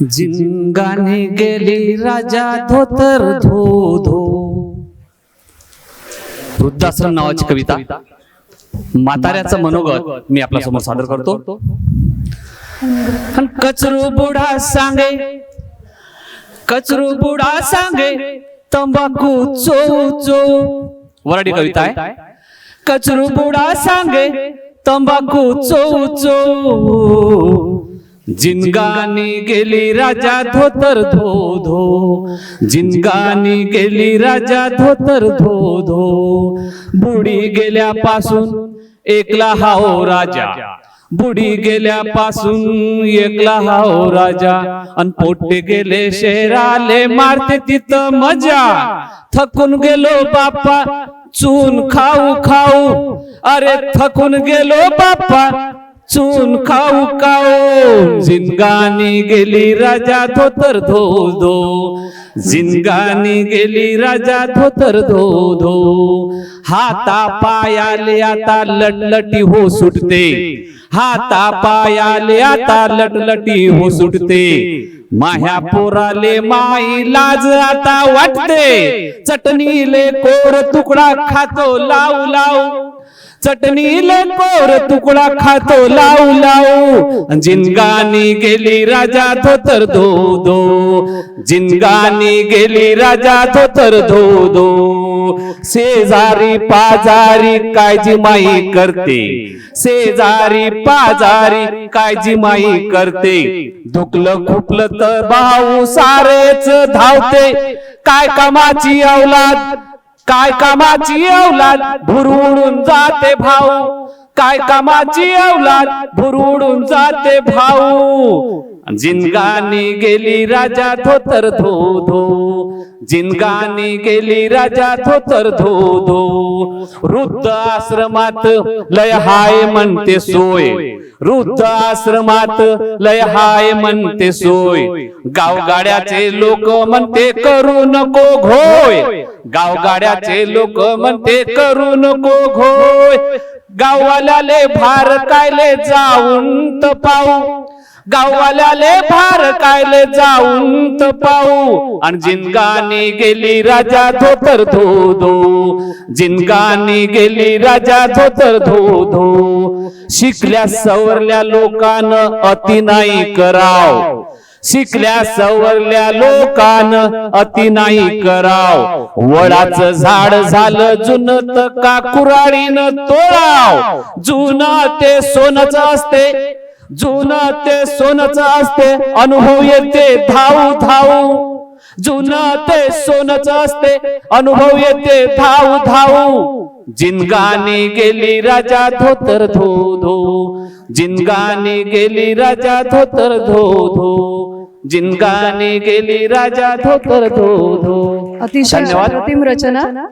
जिंगाने गेली राजा धोतर धो धो वृद्धाश्रम नावाची कविता. म्हाताऱ्याचं मनोगत मी आपल्यासमोर सादर करतो. कचरू बुडा सांगे. कचरू बुडा सांगे. तंबाखू चो चो वराडी कविता आहे. कचरू बुडा सांगे. तंबाखू चो चो जिनगानी गेली राजा धोतर धो धो जिनगानी गेली राजा धोतर धो धो बुडी गेल्यापासून एकला हाओ राजा. बुडी गेल्यापासून एकला हाओ राजा. अन पोटे गेले शेराले मारते तिथं मजा. थकून गेलो बाप्पा चून खाऊ खाऊ. अरे थकून गेलो बाप्पा चून खाऊ खाऊ. जिनगानी गेली राजा धोतर धो धो जिनगानी गेली राजा धोतर धो धो हाता पायाले आता लटलटी हो सुटते. हाता पायाले आता लटलटी हो सुटते. माह्या पोराले माई लाज आता वाटते. चटणीले कोर तुकडा खातो लाव लाव. चटणीले कोर तुकडा खातो लावू लावू. जिनगानी गेली राजा धोतर धो धो जिनगानी गेली राजा धोतर धो धो शेजारी पाजारी काळजी माई करते. शेजारी पाजारी काळजी माई करते. दुखलं खुपलं तर भाऊ सारेच धावते. काय कामाची अवलाद काय कामाची अवलाद भुरउडून जाते भाऊ? काय कामाची अवलाद भुरउडून जाते भाऊ? जिनगानी गेली राजा धोतर धो धो जिनगानी गेली राजा धोतर धो धो. वृद्ध आश्रमात लय हाय म्हणते सोय. वृद्ध आश्रमात लय हाय म्हणते सोय. गावगाड्याचे लोक म्हणते करू नको घोय. गावगाड्याचे लोक म्हणते करू नको घोय. गाववाल्याले भार कायले जाऊन त पाऊ गाववाल्याले भार कायले जाऊन त पाऊ आणि जिनगानी गेली राजा धोतर धो धो जिनगानी गेली राजा धोतर धो धो शिकल्या सवरल्या लोकांना अति नाही कराव. शिकल्या सवरल्या लोकान अति नाही कराव. वडाचं झाड झालं जुन का कुराळीन तोडाव? जुन ते सोनच असते. जुन ते सोनच असते अनुभव येते धाऊ धाऊ जुन ते सोनच असते अनुभव येते धाऊ धाऊ जिनगानी गेली राजा धोतर धो धो. जिनगानी गेली राजा धोतर धो धो. जिनगानी गेली राजा धोतर धो धो. अतिशय धन्यवाद. अप्रतिम रचना.